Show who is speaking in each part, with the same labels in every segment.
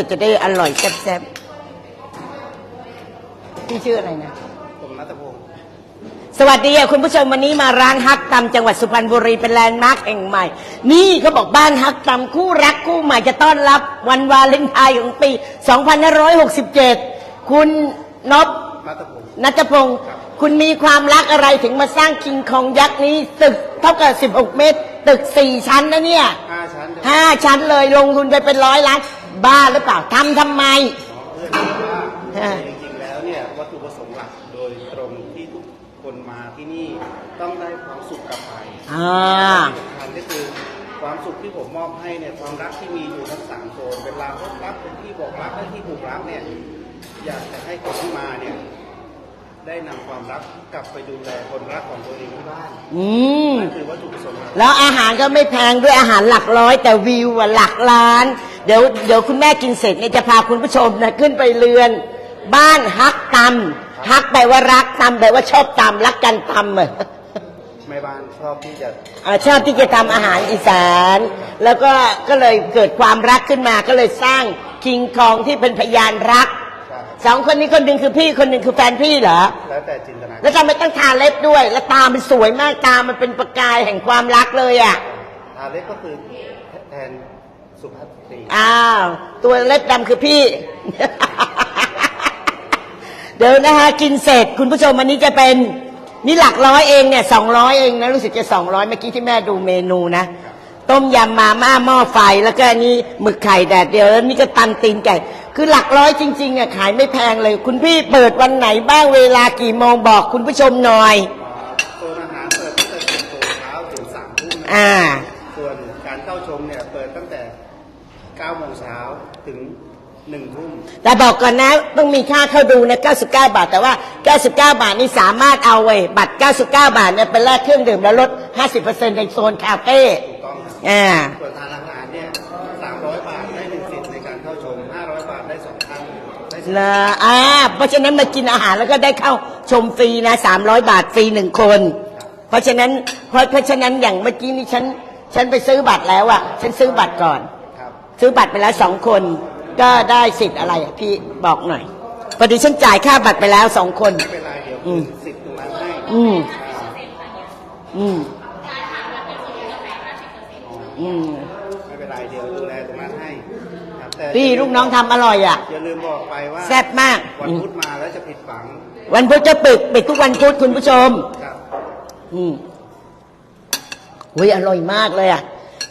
Speaker 1: สุดจะได้อร่อยแซ่บๆพี่ชื่ออะไรนะ
Speaker 2: ผมนัทพงศ์
Speaker 1: สวัสดีค่ะคุณผู้ชมวันนี้มาร้านฮักตำจังหวัดสุพรรณบุรีเป็นแลนด์มาร์คแห่งใหม่ นี่เขาบอกบ้านฮักตำคู่รักคู่ใหม่จะต้อนรับวันวาเลนไทน์ของปี 2567 คุณนบ
Speaker 2: นัทพงศ์
Speaker 1: นัทพงศ์คุณมีความรักอะไรถึงมาสร้างคิงคองยักษ์นี้ ตึกเท่ากับ 16 เมตร ตึก 4 ชั้นนะเนี่ย
Speaker 2: ห้าชั้น
Speaker 1: ห้าชั้นเลยลงทุนไปเป็นร้อยล้าน บ้าหรือเปล่าทำทำไม
Speaker 2: เพื่อนบอกว่า
Speaker 1: ฮะ
Speaker 2: จริงๆแล้วเนี่ยวัตถุประสงค์หลักโดยตรงที่ทุกคนมาที่นี่ต้องได้ความสุขกลับไป
Speaker 1: อ่า
Speaker 2: ที่สำคัญก็คือความสุขที่ผมมอบให้เนี่ยความรักที่มีอยู่ทั้งสามโซนเป็นลานพบรักเป็นที่บอกรักและที่ผูกรักเนี่ยอยากจะให้คนที่มาเนี่ยได้นำความรักกลับไปดูแลคนรักของตัวเองที่บ้าน
Speaker 1: อืม
Speaker 2: นั่นคือวัตถุประสงค์หลัก
Speaker 1: แล้วอาหารก็ไม่แพงด้วยอาหารหลักร้อย แต่วิวอะหลักล้าน เดี๋ยวเดี๋ยวคุณแม่กินเสร็จเนี่ยจะพาคุณผู้ชมนะขึ้นไปเรือน บ้านฮักตำฮักแปลว่ารักตำแปลว่าชอบตำรักกันตำอะ
Speaker 2: แม่บ้านชอบที่จะ
Speaker 1: อ่าชอบที่จะทำอาหารอีสาน แล้วก็ก็เลยเกิดความรักขึ้นมาก็เลยสร้างคิงคองที่เป็นพยานรัก
Speaker 2: ใช่
Speaker 1: สองคนนี้คนหนึ่งคือพี่คนหนึ่งคือแฟนพี่เหรอ
Speaker 2: แล้วแต่จินตนาการ
Speaker 1: แล้วทำไมต้องทาเล็บด้วย แล้วตามันสวยมากตามันเป็นประกายแห่งความรักเลยอะ
Speaker 2: ทาเล็กก็คือแทน สุภาพสตรี
Speaker 1: อ้าว ตัวเล็บดำคือพี่ เดี๋ยวนะคะกินเสร็จคุณผู้ชมวันนี้จะเป็นนี่หลักร้อยเองเนี่ยสองร้อยเองนะรู้สึกจะสองร้อยเมื่อกี้ที่แม่ดูเมนูนะ ต้มยำมาม่าหม้อไฟแล้วก็อันนี้หมึกไข่แดดเดียวแล้วนี่ก็ตันตีนไก่ คือหลักร้อยจริงๆอะขายไม่แพงเลย คุณพี่เปิดวันไหนบ้างเวลากี่โมงบอกคุณผู้ชมหน่อย
Speaker 2: โซนอาหารเปิดตั้งแต่สิบโมงเช้าถึงสามทุ่มนะ
Speaker 1: อ่า
Speaker 2: ส่วนการเข้าชมเนี่ยเปิดตั้งแต่ เก้าโมงเช้าถึงหนึ่งทุ่ม
Speaker 1: แต่บอกก่อนนะต้องมีค่าเข้าดูนะ 99 บาท แต่ว่า 99 บาทนี่สามารถเอาไว้บัตร 99 บาทเนี่ยไปแลกเครื่องดื่มแล้วลด 50%ในโซนคาเฟ่
Speaker 2: ถูกต้องครับ
Speaker 1: อ่า
Speaker 2: ส่วนทานอาหารเนี่ยสามร้อยบาทได้หนึ่งสิทธิ์ในการเข้าชมห้าร้อยบาทได้สองท่านได้สิทธิ์
Speaker 1: ละอ่า เพราะฉะนั้นมากินอาหารแล้วก็ได้เข้าชมฟรีนะ300บาทฟรีหนึ่งคน เพราะฉะนั้นเพราะเพราะฉะนั้นอย่างเมื่อกี้นี่ฉัน ฉันไปซื้อบัตรแล้วอะฉันซื้อบัตรก่อน
Speaker 2: ครับ
Speaker 1: ซื้อบัตรไปแล้วสองคน ก็ได้สิทธิ์อะไรอะพี่บอกหน่อยพอดีฉันจ่ายค่าบัตรไปแล้วสองคน
Speaker 2: ไม่เป็นไรเดี๋ยว
Speaker 1: อืม
Speaker 2: สิทธิ์ตรงนั้นให้
Speaker 1: อืม
Speaker 2: อ่า
Speaker 1: อืม อืม
Speaker 2: ไม่เป็นไรเดี๋ยวดูแลตรงนั้นให้ครับแต่
Speaker 1: พี่ลูกน้องทำอร่อยอะ
Speaker 2: อย่าลืมบอกไปว่า
Speaker 1: แซ่บมาก
Speaker 2: วัน
Speaker 1: อืม
Speaker 2: พุธมาแล้วจะผิดหวัง
Speaker 1: วันพุธจะปิดปิดทุกวันพุธคุณผู้ชม
Speaker 2: ครับ
Speaker 1: อืมอุ้ยอร่อยมากเลยอะ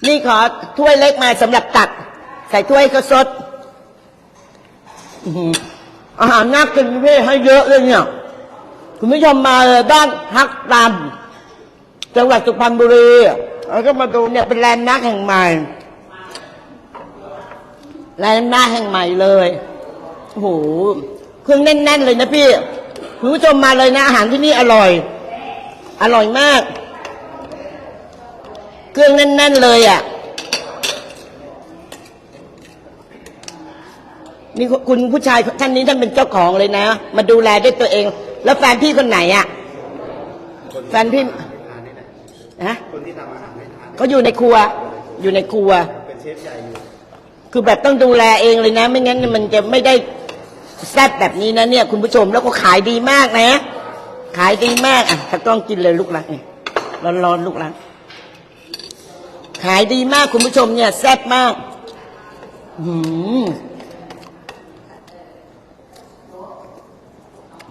Speaker 1: นี่ขอถ้วยเล็กมาสำหรับตัก ใส่ถ้วยก็สดอื้อหือาหารน่ากินพี่ให้เยอะเลยเนี่ย คุณผู้ชมมาเลยบ้านฮักตำจังหวัดสุพรรณบุรีแล้วก็มาดูเนี่ยเป็นแลนด์มาร์คแห่งใหม่แลนด์มาร์คแห่งใหม่เลยโอ้โหเครื่องแน่นๆเลยนะพี่คุณผู้ชมมาเลยนะอาหารที่นี่อร่อย อร่อยมาก เครื่องแน่น ๆ เลยอะ นี่คุณผู้ชายท่านนี้ท่านเป็นเจ้าของเลยนะ มาดูแลด้วยตัวเอง แล้วแฟนพี่คนไหนอะ
Speaker 2: คน
Speaker 1: แฟนพี่
Speaker 2: ทานนี่แหละ
Speaker 1: นะ
Speaker 2: คนที่ทำอาหารให้ทาน
Speaker 1: เขาอยู่ในครัว อยู่ในครัว
Speaker 2: เป็นเชฟใหญ่อยู่
Speaker 1: คือแบบต้องดูแลเองเลยนะ ไม่งั้นมันจะไม่ได้แซ่บแบบนี้นะเนี่ย คุณผู้ชมแล้วก็ขายดีมากนะ ขายดีมากอะถ้าต้องกินเลยลูกรักเนี่ยร้อนๆลูกรักขายดีมากคุณผู้ชมเนี่ยแซ่บมาก อืม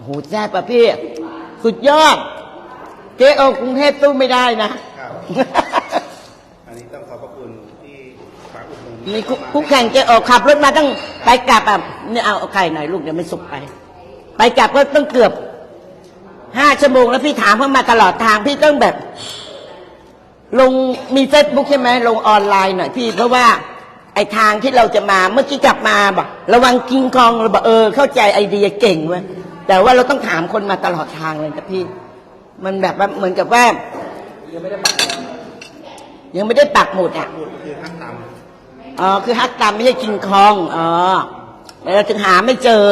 Speaker 1: โหแซ่บป่ะพี่ สุดยอด เจ๊โอกรุงเทพตู้ไม่ได้นะ
Speaker 2: ครับ อันนี้ต้องขอบพระคุณที่ฝากอุดหนุน
Speaker 1: มีคุคุกแข่งเจ๊โอขับรถมาตั้งไปกลับอะเนี่ยเอาเอาไข่หน่อยลูกเดี๋ยวไม่สุกไป ไปกลับก็ต้องเกือบห้าชั่วโมงแล้วพี่ถามเขามาตลอดทางพี่ต้องแบบ ลงมีเฟซบุ๊กใช่ไหมลงออนไลน์หน่อยพี่ เพราะว่า ไอทางที่เราจะมาเมื่อกี้กลับมาบอกระวังกิงกองเราบอกเออเข้าใจไอเดียเก่งเว้ย แต่ว่าเราต้องถามคนมาตลอดทางเลยนะพี่ มันแบบว่าเหมือนกับว่า ยังไม่ได้ปักยังไม่ได้ปักหมุดอะ
Speaker 2: พูดคือฮักต
Speaker 1: อ๋อคือฮักตามไม่ใช่กิงคองอ๋อเราถึงหาไม่เจอ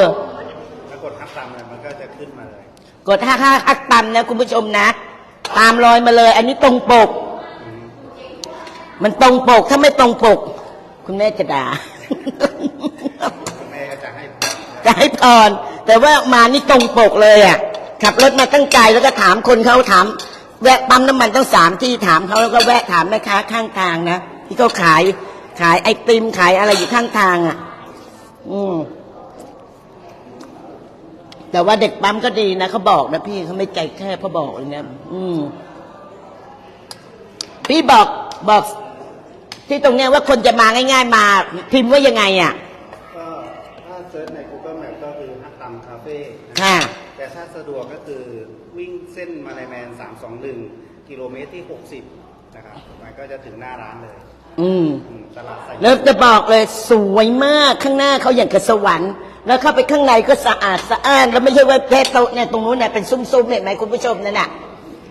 Speaker 2: กดฮักตำเนี่ยมันก็จะขึ้นมาเลย
Speaker 1: กดห้าห้าฮักตามนะคุณผู้ชมนะ ตามรอยมาเลย อันนี้ตรงปก มันตรงปกถ้าไม่ตรงปก คุณแม่จะด่า จะให้พรแต่ว่ามานี่ตรงปกเลยอะขับรถมาตั้งไกลแล้วก็ถามคนเขาถาม แวะปั๊มน้ำมันตั้งสามที่ถามเขาแล้วก็แวะถามแม่ค้าข้างทางนะที่เขาขายขายไอติมขายอะไรอยู่ข้างทางอะ อืมแต่ว่าเด็กปั๊มก็ดีนะเขาบอกนะพี่เขาไม่ใจแคบเขาบอกเลยนะอืม พี่บอกบอก ที่ตรงเนี้ยว่าคนจะมาง่าย ๆ มา พิมพ์ว่ายังไงอะ
Speaker 2: ก็ถ้าเซิร์ชใน Google Map ก็คือฮักตัมคาเฟ่
Speaker 1: ค่ะ
Speaker 2: แต่ถ้าสะดวกก็คือวิ่งเส้นมาลายแมน 321 กิโลเมตรที่ 60 นะครับมันก็จะถึงหน้าร้านเลย
Speaker 1: อืม
Speaker 2: อืมตลาดไซ
Speaker 1: แล้วจะบอกเลยสวยมากข้างหน้าเขาอย่างกับสวรรค์ แล้วเข้าไปข้างในก็สะอาดสะอ้านแล้วไม่ใช่ว่าแค่โต๊ะเนี่ยตรงนู้นเนี่ยเป็นซุ้มๆเห็นไหมคุณผู้ชมนั่นน่ะ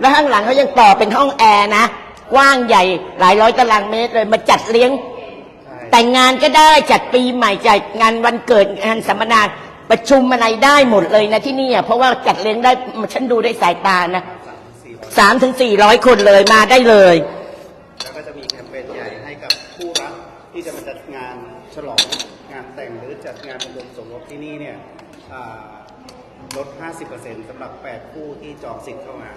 Speaker 1: แล้วข้างหลังเขายังต่อเป็นห้องแอร์นะกว้างใหญ่หลายร้อยตารางเมตรเลยมาจัดเลี้ยง
Speaker 2: ใช่
Speaker 1: แต่งงานก็ได้จัดปีใหม่จัดงานวันเกิดงานสัมมนา ประชุมอะไรได้หมดเลยนะที่นี่อะเพราะว่าจัดเลี้ยงได้ฉันดูได้สายตานะ
Speaker 2: สามถึงสี่ร้อย
Speaker 1: สามถึงสี่ร้อยคนเลยมาได้เลย
Speaker 2: แล้วก็จะมีแคมเปญใหญ่ให้กับคู่รักที่จะมาจัดงานฉลองงานแต่งหรือจัดงานบรมสมรสที่นี่เนี่ยอ่าลด 50%สำหรับ 8 คู่ที่จองสิทธิ์เข้ามา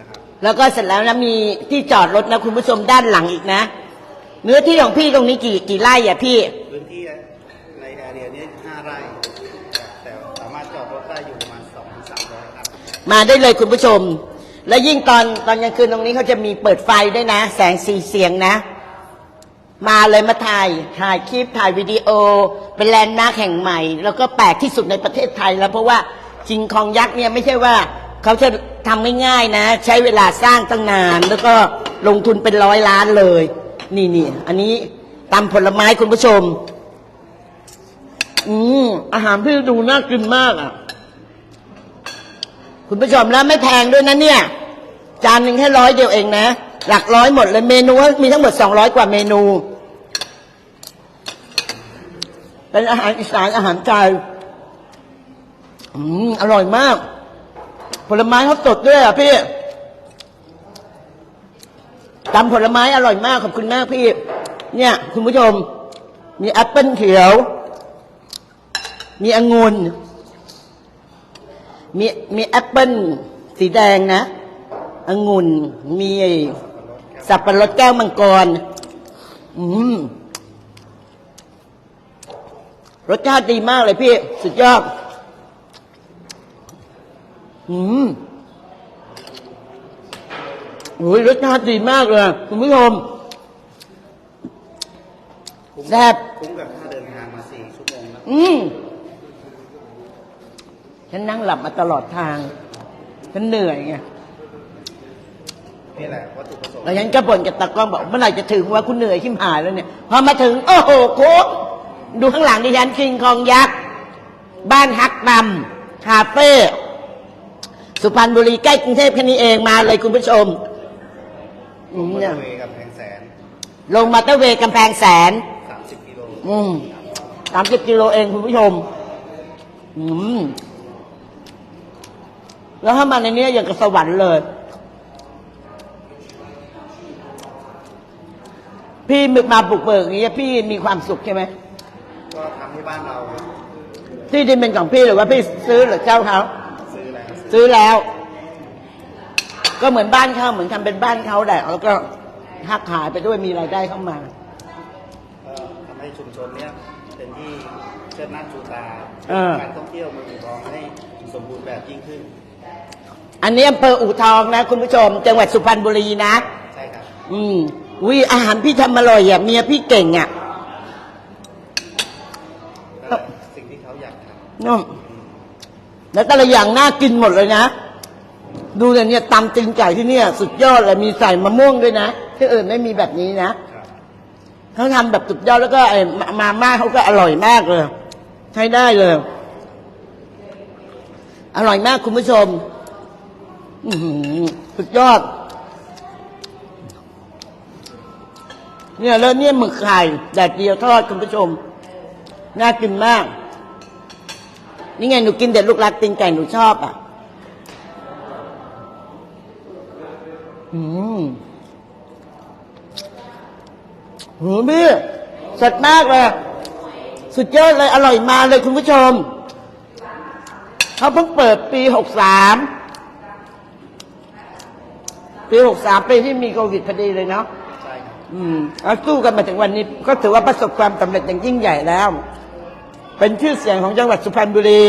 Speaker 2: นะครับ
Speaker 1: แล้วก็เสร็จแล้วนะมีที่จอดรถนะคุณผู้ชมด้านหลังอีกนะ เนื้อที่ของพี่ตรงนี้กี่กี่ไร่อะพี่
Speaker 2: พื้นที่ในแอเรียนี้ 5 ไร่ แต่สามารถจอดรถได้อยู่ประมาณ2-300ครับ
Speaker 1: มาได้เลยคุณผู้ชม แล้วยิ่งตอนตอนกลางคืนตรงนี้เขาจะมีเปิดไฟด้วยนะ แสงสีเสียงนะ มาเลยมาถ่ายถ่ายคลิปถ่ายวิดีโอ เป็นแลนด์มาร์คแห่งใหม่ แล้วก็แปลกที่สุดในประเทศไทยแล้วเพราะว่าจิงคองยักษ์เนี่ยไม่ใช่ว่าเขาจะทำไม่ง่ายๆนะ ใช้เวลาสร้างตั้งนาน แล้วก็ลงทุนเป็นร้อยล้านเลย นี่นี่อันนี้ตำผลไม้คุณผู้ชม อืมอาหารพี่ดูน่ากินมากอะ คุณผู้ชมแล้วไม่แพงด้วยนะเนี่ย จานหนึ่งแค่ร้อยเดียวเองนะ หลักร้อยหมดเลยเมนูมีทั้งหมดสองร้อยกว่าเมนู เป็นอาหารอีสานอาหารไทยอืมอร่อยมาก ผลไม้เขาสดด้วยอะพี่ตำผลไม้อร่อยมากขอบคุณมากพี่ เนี่ย คุณผู้ชม มีแอปเปิ้ลเขียว มีองุ่นมีมีแอปเปิ้ลสีแดงนะองุ่นมีสับปะรดแก้วมังกร อืมรสชาติดีมากเลยพี่ สุดยอด อืมโอ้ยรสชาติดีมากเลยคุณผู้ชม
Speaker 2: คุ้ม
Speaker 1: แซ่บ
Speaker 2: คุ้มกับค่าเดินทางมา4ชั่วโมงนะ
Speaker 1: อืม ฉันนั่งหลับมาตลอดทาง ฉันเหนื่อยไง
Speaker 2: นี่แหละวัตถุประสงค์
Speaker 1: แล้วฉันก็บ่นกับตากล้องบอกเมื่อไหร่จะถึงว่าคุณเหนื่อยชิมหายแล้วเนี่ย พอมาถึง โอ้โหโค้งดูข้างหลังดิฉันคิงคองยักษ์บ้านฮักดำคาเฟ่สุพรรณบุรีใกล้กรุงเทพแค่นี้เองมาเลยคุณผู้ชมอืม
Speaker 2: มอ
Speaker 1: เนี่ย
Speaker 2: เตอร์เวย์กับแพงแสน
Speaker 1: ลงมาเตอร์เวย์กำแพงแสน
Speaker 2: 30กิโล
Speaker 1: อืมสามสิบกิโลเองคุณผู้ชม อืม แล้วถ้ามาในนี้อย่างกับสวรรค์เลย พี่มาบุกเบิกอย่างนี้ยพี่มีความสุขใช่ไหม
Speaker 2: ก็ทำให้บ้านเรา
Speaker 1: ที่ดินเป็นของพี่หรือว่าพี่ซื้อหรือเจ้าเขา
Speaker 2: ซื้อแล้ว
Speaker 1: ซื้อแล้ว ก็เหมือนบ้านเขาเหมือนทำเป็นบ้านเขาแหละแล้วก็หักขายไปด้วยมีรายได้เข้ามา
Speaker 2: ก็ทำให้ชุมชนเนี้ยเป็นที่เชิดหน้าชูตา
Speaker 1: เออ
Speaker 2: การท่องเที่ยวเมืองอุดรให้สมบูรณ์แบบยิ่งขึ้น
Speaker 1: อันนี้อำเภออู่ทองนะ คุณผู้ชม จังหวัดสุพรรณบุรีนะ
Speaker 2: ใช่ครับ
Speaker 1: อืมวิอาหารพี่ทำอร่อยอะเมียพี่เก่งอะ
Speaker 2: ก็สิ่งที่เขาอยากท
Speaker 1: เนอะแล้วแต่ละอย่างน่ากินหมดเลยนะ ดูเนี่ยเนี่ยตำตีนไก่ที่เนี่ย สุดยอดเลยมีใส่มะม่วงด้วยนะที่อื่นไม่มีแบบนี้นะำ
Speaker 2: ครับ
Speaker 1: เขาทำแบบสุดยอดแล้วก็ไอ้มามาม่าเขาก็อร่อยมากเลย ใช้ได้เลย อร่อยมากคุณผู้ชม อือหือสุดยอด เนี่ยแล้วเนี่ยหมึกไข่แดดเดียวทอดคุณผู้ชม น่ากินมาก นี่ไงหนูกินเด็ดลูกรักตีนไก่หนูชอบอะ อืมโหพี่สดมากเลย สุดยอดเลย อร่อยมาเลยคุณผู้ชม เขาเพิ่งเปิดปีหกสาม ปีหกสามปีที่มีโควิดพอดีเลยเนาะ
Speaker 2: ใช่ครับ
Speaker 1: อืมแล้วสู้กันมาถึงวันนี้ ก็ถือว่าประสบความสำเร็จอย่างยิ่งใหญ่แล้ว เป็นชื่อเสียงของจังหวัดสุพรรณบุรี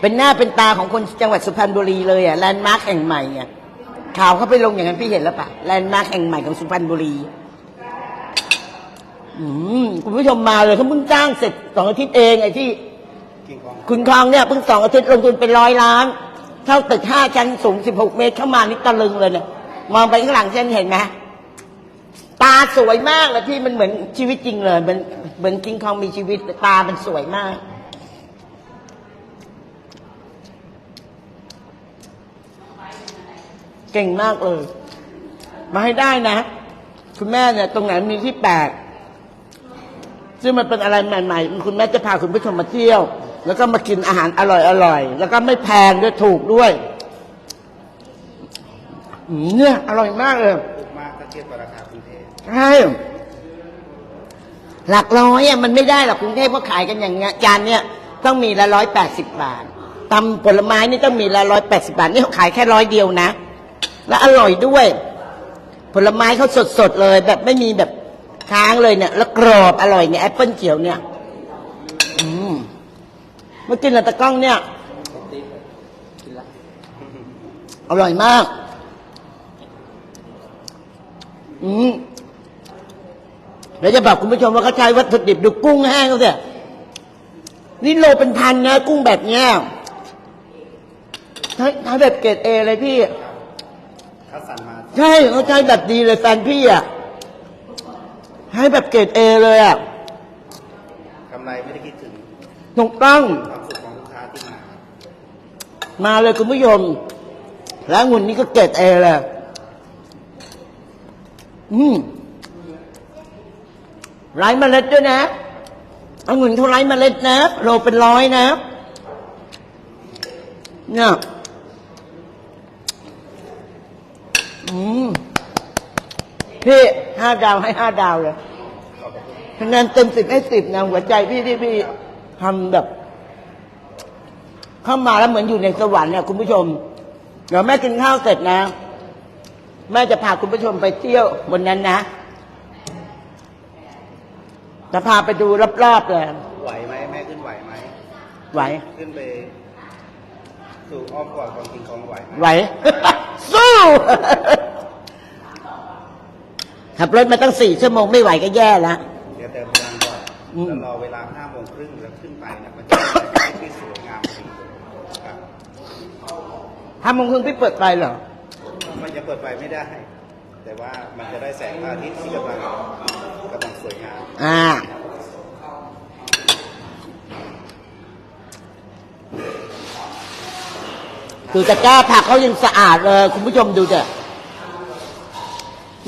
Speaker 1: เป็นหน้าเป็นตาของคนจังหวัดสุพรรณบุรีเลยอะแลนด์มาร์คแห่งใหม่อะข่าวเขาไปลงอย่างนั้นพี่เห็นแล้วปะแลนด์มาร์คแห่งใหม่ของสุพรรณบุรี อืมคุณผู้ชมมาเลยเขาเพิ่งจ้างเสร็จสองอาทิตย์เองไอ้ที่
Speaker 2: กินของ
Speaker 1: คุณคลองเนี่ยเพิ่งสองอาทิตย์ลงทุนเป็นร้อยล้าน เท่าตึกห้าชั้นสูงสิบหกเมตรเข้ามานี่ตะลึงเลยเนี่ยมองไปข้างหลังเส้นเห็นไหมตาสวยมากเลยพี่มันเหมือนชีวิตจริงเลยเหมือนเหมือนกิงคองมีชีวิตตามันสวยมาก เก่งมากเลยมาให้ได้นะ คุณแม่เนี่ย ตรงไหนมีที่แปลกซึ่งมันเป็นอะไรใหม่ๆ คุณแม่จะพาคุณผู้ชมมาเที่ยว แล้วก็มากินอาหารอร่อยๆแล้วก็ไม่แพงด้วยถูกด้วยอืมเนี่ยอร่อยมากเลย
Speaker 2: ถูกมากถ้าเทียบกับราคากรุงเทพ
Speaker 1: ใช่หลักร้อยอะมันไม่ได้หรอกกรุงเทพก็ขายกันอย่างเงี้ยจานเนี่ยต้องมีละร้อยแปดสิบบาทตำผลไม้นี่ต้องมีละร้อยแปดสิบาท นี่เขาขายแค่ร้อยเดียวนะ แล้วอร่อยด้วย ผลไม้เขาสดๆเลย แบบไม่มีแบบค้างเลยเนี่ย แล้วกรอบอร่อยเนี่ยแอปเปิลเขียวเนี่ยอืมเมื่อกินละตะกล้องเนี่ย อร่อยมาก อืมเดี๋ยวจะบอกคุณผู้ชมว่าเขาใช้วัตถุดิบดูกุ้งแห้งเขาเนี่ยนี่โลเป็นพันนะ กุ้งแบบเนี้ยใช้ใช้แบบเกรดเอเลยพี่
Speaker 2: คัดสรรมา
Speaker 1: ใช่เขาใช้แบบดีเลยแฟนพี่อะให้แบบเกรดเอเลยอะ
Speaker 2: กำไรไม่ได้คิด ถู
Speaker 1: กต้อง
Speaker 2: ความสุขของลูกค้าที่มา
Speaker 1: มาเลยคุณผู้ชมแล้วงุ่นนี่ก็เกรดเอเลยอืมไร้เมล็ดด้วยนะองุ่นเขาไร้เมล็ดนะโลเป็นร้อยนะ เนี่ยอืมพี่ห้าดาวให้ห้าดาวเลยคะแนนเต็มสิบให้สิบนะหัวใจพี่ที่พี่ ทำแบบ เข้ามาแล้วเหมือนอยู่ในสวรรค์เนี่ยคุณผู้ชม เดี๋ยวแม่กินข้าวเสร็จนะ แม่จะพาคุณผู้ชมไปเที่ยวบนนั้นนะจะพาไปดูรอบๆเลย
Speaker 2: ไหวไหมแม่ขึ้นไหวไหม
Speaker 1: ไหว
Speaker 2: ขึ้นไปสู่อ้อมกอดของกินของไหวไหม
Speaker 1: ไหวสู้ขับรถมาตั้งสี่ชั่วโมงไม่ไหวก็แย่แล้ว
Speaker 2: เดี๋ยวเติมพลังก่ อน
Speaker 1: อืม
Speaker 2: แล้วรอเวลาห้าโมงครึ่งแล้วขึ้นไปนะมันจะเป็นที่สวยงามจริงครับ
Speaker 1: ห้าโมงครึ่งพี่เปิดไฟเหรอ
Speaker 2: มันจะเปิดไฟไม่ได้ แต่ว่ามันจะได้แสงพระอาทิตย์ที่กำลังกำลังสวยงาม
Speaker 1: อ่าดูตะกร้าผักเขายังสะอาดเลย คุณผู้ชมดูเถอะ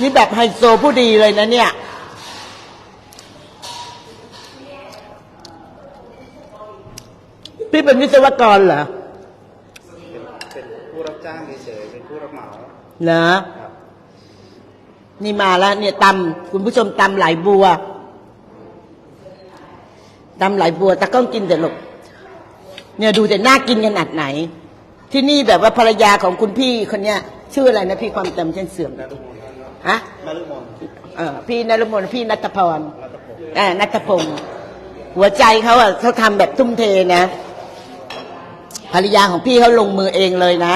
Speaker 1: นี่แบบไฮโซผู้ดีเลยนะเนี่ย พี่เป็นวิศวกรเหรอ
Speaker 2: เป็นเป็นผู้รับจ้างเฉยๆเป็นผู้รับเหมา
Speaker 1: เหรอ
Speaker 2: ครับ
Speaker 1: นี่มาแล้ว เนี่ยตำคุณผู้ชมตำไหลบัวตำไหลบัวตะก้องกินแต่ลูกเนี่ยดูแต่น่ากินขนาดไหน ที่นี่แบบว่าภรรยาของคุณพี่คนเนี้ย ชื่ออะไรนะพี่ความจำเช่นเสื่อม
Speaker 2: นรุมน
Speaker 1: ฮะ
Speaker 2: นรุมน
Speaker 1: เออพี่นรมนพี่นัทพร
Speaker 2: รัตพงศ์
Speaker 1: อ่านัทพงศ์หัวใจเขาอะเขาทำแบบทุ่มเทนะ ภรรยาของพี่เขาลงมือเองเลยนะ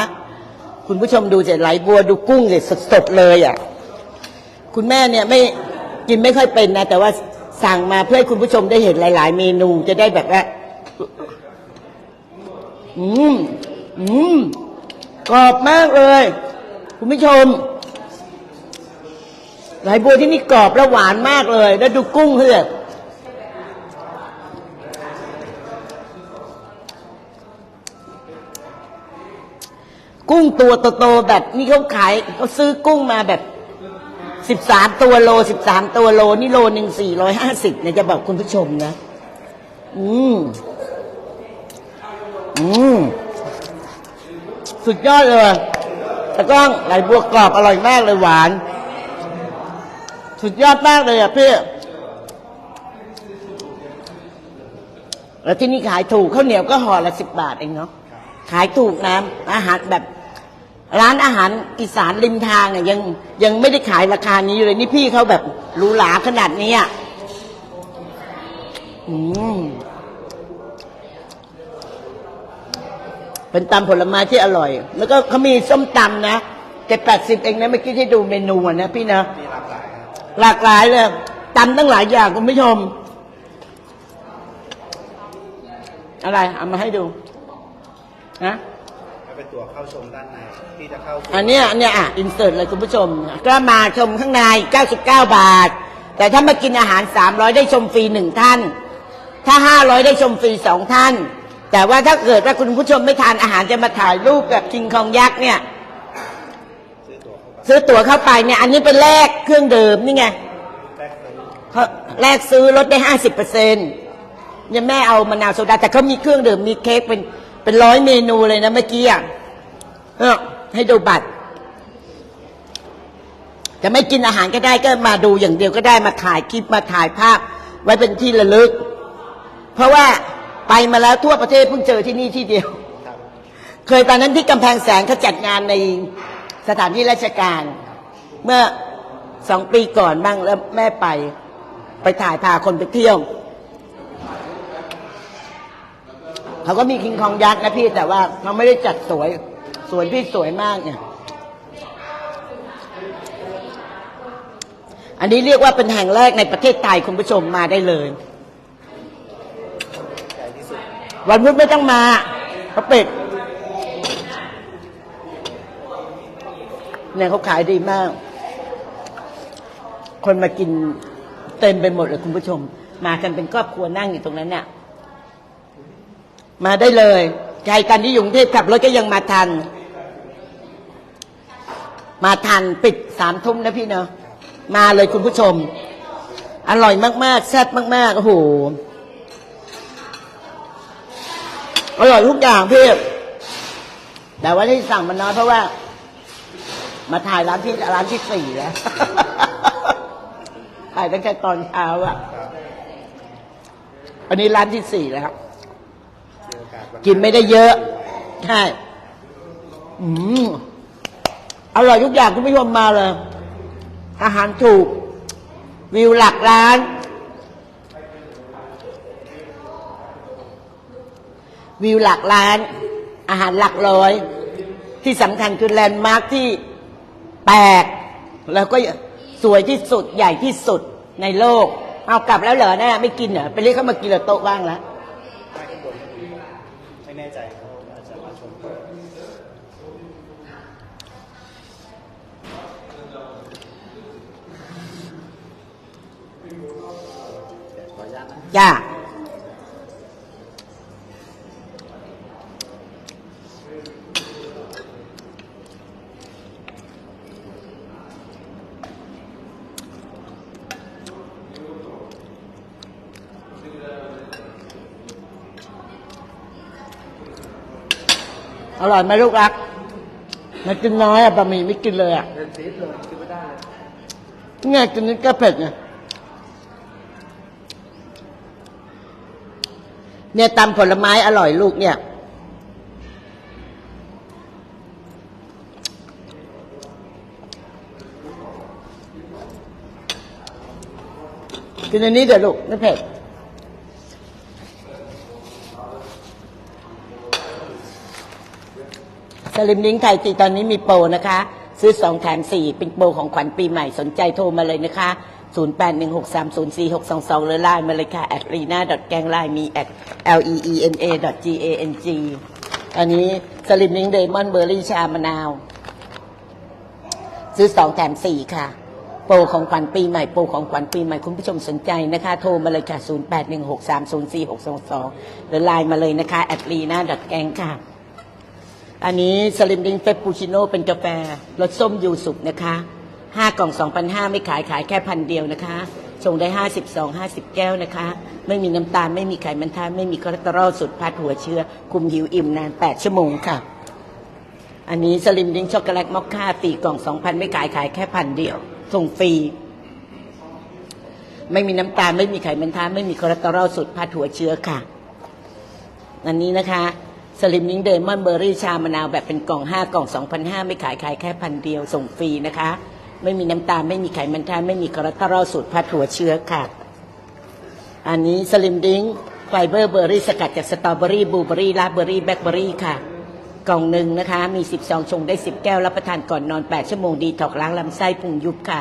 Speaker 1: คุณผู้ชมดูเสร็จไหลบัวดูกุ้งเสร็จสดๆเลยอะคุณแม่เนี่ยไม่กินไม่ค่อยเป็นนะ แต่ว่าสั่งมาเพื่อให้คุณผู้ชมได้เห็นหลาย ๆ เมนูจะได้แบบว่าอืมอืมกรอบมากเลย คุณผู้ชม ไหลบัวที่นี่กรอบและหวานมากเลย แล้วดูกุ้งเพื่อ กุ้งตัวโตๆแบบนี่เขาขายเขาซื้อกุ้งมาแบบสิบสามตัวโลสิบสามตัวโล นี่โลหนึ่งสี่ร้อยห้าสิบเนี่ยจะบอกคุณผู้ชมนะ อืม อืม สุดยอดเลยแต่ก้องไหลบัวกรอบอร่อยมากเลยหวาน สุดยอดมากเลยอะพี่ แล้วที่นี่ขายถูกข้าวเหนียวก็ห่อละสิบบาทเองเนาะขายถูกนะอาหารแบบ ร้านอาหารอีสานริมทางเนี่ยยังยังไม่ได้ขายราคานี้อยู่เลยนี่พี่เขาแบบหรูหราขนาดนี้อะอืมเป็นตำผลไม้ที่อร่อย แล้วก็เขามีส้มตำนะเจ็ดแปดสิบเองนะเมื่อกี้ที่ดูเมนูอะนะพี่นะ
Speaker 2: มีหลากหลายครับ
Speaker 1: หลากหลายเลยตำตั้งหลายอย่างคุณผู้ชม อะไร เอามาให้ดูนะ
Speaker 2: ก็ เป็นตัวเข้าชมด้านในที่จะเข้าสู่
Speaker 1: อันเนี้ยอันเนี้ยอะอินเสิร์ตเลยคุณผู้ชม ก็มาชมข้างใน 99 บาท แต่ถ้ามากินอาหาร 300 ได้ชมฟรีหนึ่งท่าน ถ้า 500 ได้ชมฟรีสองท่าน แต่ว่าถ้าเกิดว่าคุณผู้ชมไม่ทานอาหารจะมาถ่ายรูปกับคิงคองยักษ์เนี่ย
Speaker 2: ซื้อตัวเข้าไป
Speaker 1: ซื้อตั๋วเข้าไปเนี่ย อันนี้เป็นแลกเครื่องดื่มนี่ไง
Speaker 2: แรกซื้อ
Speaker 1: เขาแลกซื้อลดได้ห้าสิบเปอร์เซ็นต์เนี่ยแม่เอามะนาวโซดาแต่เขามีเครื่องดื่มมีเค้กเป็น เป็นร้อยเมนูเลยนะเมื่อกี้อะเออให้ดูบัตรจะไม่กินอาหารก็ได้ก็มาดูอย่างเดียวก็ได้มาถ่ายคลิปมาถ่ายภาพ ไว้เป็นที่ระลึก เพราะว่าไปมาแล้วทั่วประเทศเพิ่งเจอที่นี่ที่เดียว เคยตอนนั้นที่กำแพงแสนเขาจัดงานในสถานที่ราชการ เมื่อสองปีก่อนบ้างแล้วแม่ไป ไปถ่ายพาคนไปเที่ยว เขาก็มีคิงคองยักษ์นะพี่แต่ว่าเขาไม่ได้จัดสวย สวยพี่สวยมากเนี่ย อันนี้เรียกว่าเป็นแห่งแรกในประเทศไทยคุณผู้ชมมาได้เลย วันพุธไม่ต้องมาเขาปิดเนี่ยเขาขายดีมาก คนมากินเต็มไปหมดเลยคุณผู้ชม มากันเป็นครอบครัวนั่งอยู่ตรงนั้นเนี่ย มาได้เลยใครกันที่อยู่กรุงเทพขับรถก็ยังมาทัน มาทันปิดสามทุ่มนะพี่เนาะมาเลยคุณผู้ชม อร่อยมาก ๆ แซ่บมาก ๆ โอ้โห อร่อยทุกอย่างพี่แต่ว่าที่สั่งมันน้อยเพราะว่า มาถ่ายร้านที่ร้านที่สี่แล้วถ่ายตั้งแต่ตอนเช้าอะอันนี้ร้านที่สี่แล้ว
Speaker 2: กิ
Speaker 1: นไม่ได้เยอะ ใช่อืมอร่อยทุกอย่างคุณผู้ชมมาเลย อาหารถูก วิวหลักร้าน วิวหลักล้าน อาหารหลักร้อย ที่สำคัญคือแลนด์มาร์คที่แปลกแล้วก็สวยที่สุดใหญ่ที่สุดในโลก เอากลับแล้วเหรอเนี่ยไม่กินเหรอไปเรียกเขามากินเหรอโต๊ะว่างแล้ว
Speaker 2: ไม่ข้างบนไม่แน่ใจเขาอาจจะมาชมเดี๋ยว ขออนุญาตนะ
Speaker 1: จ้าอร่อยไหมลูกรักมันกินน้อยอะบะหมี่ไม่กินเลยอะ
Speaker 2: เดินซีดเลยกินไม่ได้เลย
Speaker 1: ไงกินนี่ก็เผ็ดไง เนี่ยตำผลไม้อร่อยลูกเนี่ย กินอันนี้เดี๋ยวลูกไม่เผ็ดสลิมลิงไทยตีตอนนี้มีโปรนะคะ ซื้อสองแถมสี่เป็นโปรของขวัญปีใหม่สนใจโทรมาเลยนะคะ 0816304622 หรือไลน์มาเลยค่ะ at rina gang ไลน์มี at l e e n a g a n g อันนี้สลิมลิงเดมอนเบอร์รี่ชามะนาว ซื้อสองแถมสี่ค่ะ โปรของขวัญปีใหม่ โปรของขวัญปีใหม่คุณผู้ชมสนใจนะคะ โทรมาเลยค่ะ 0816304622 หรือไลน์มาเลยนะคะ at rina gang ค่ะอันนี้สลิมดิงเฟปปูชิโน่เป็นกาแฟรสส้มยูสุกนะคะ ห้ากล่องสองพันห้าไม่ขายขายแค่พันเดียวนะคะ ส่งได้ห้าสิบสองห้าสิบแก้วนะคะ ไม่มีน้ำตาลไม่มีไขมันทานไม่มีคอเลสเตอรอลสุดพัดหัวเชื้อ คุมหิวอิ่มนานแปดชั่วโมงค่ะ อันนี้สลิมดิงช็อกโกแลตมอคค่าสี่กล่องสองพันไม่ขายขายแค่พันเดียว ส่งฟรีไม่มีน้ำตาลไม่มีไขมันทานไม่มีคอเลสเตอรอลสูตรผัดหัวเชื้อค่ะ อันนี้นะคะสลิมลิงเดมอนเบอร์รี่ชามะนาวแบบเป็นกล่อง 5 กล่อง 2,500 ไม่ขายขายแค่พันเดียวส่งฟรีนะคะ ไม่มีน้ำตาลไม่มีไขมันทานไม่มีคอเลสเตอรอลสูตรผัดหัวเชื้อค่ะ อันนี้สลิมดิงไฟเบอร์เบอร์รี่สกัดจากสตรอเบอรี่บลูเบอรี่ราสเบอรี่แบล็คเบอรี่ค่ะ กล่องหนึ่งนะคะ มี10ซองชงได้ 10 แก้ว รับประทานก่อนนอน 8 ชั่วโมงดีถอกล้างลำไส้พุงยุบค่ะ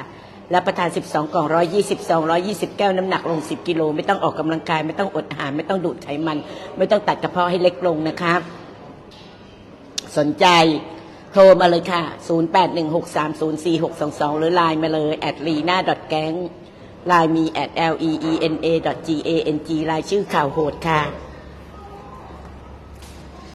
Speaker 1: รับประทาน 12 กล่อง 120ซอง120 แก้ว น้ำหนักลง 10 กิโล ไม่ต้องออกกำลังกาย ไม่ต้องอดอาหาร ไม่ต้องดูดไขมัน ไม่ต้องตัดกระเพาะให้เล็กลงนะคะ สนใจ โทรมาเลยค่ะ 0816304622 หรือไลน์มาเลย at lena gang ไลน์มี at l e e n a g a n g รายชื่อข่าวโหดค่ะ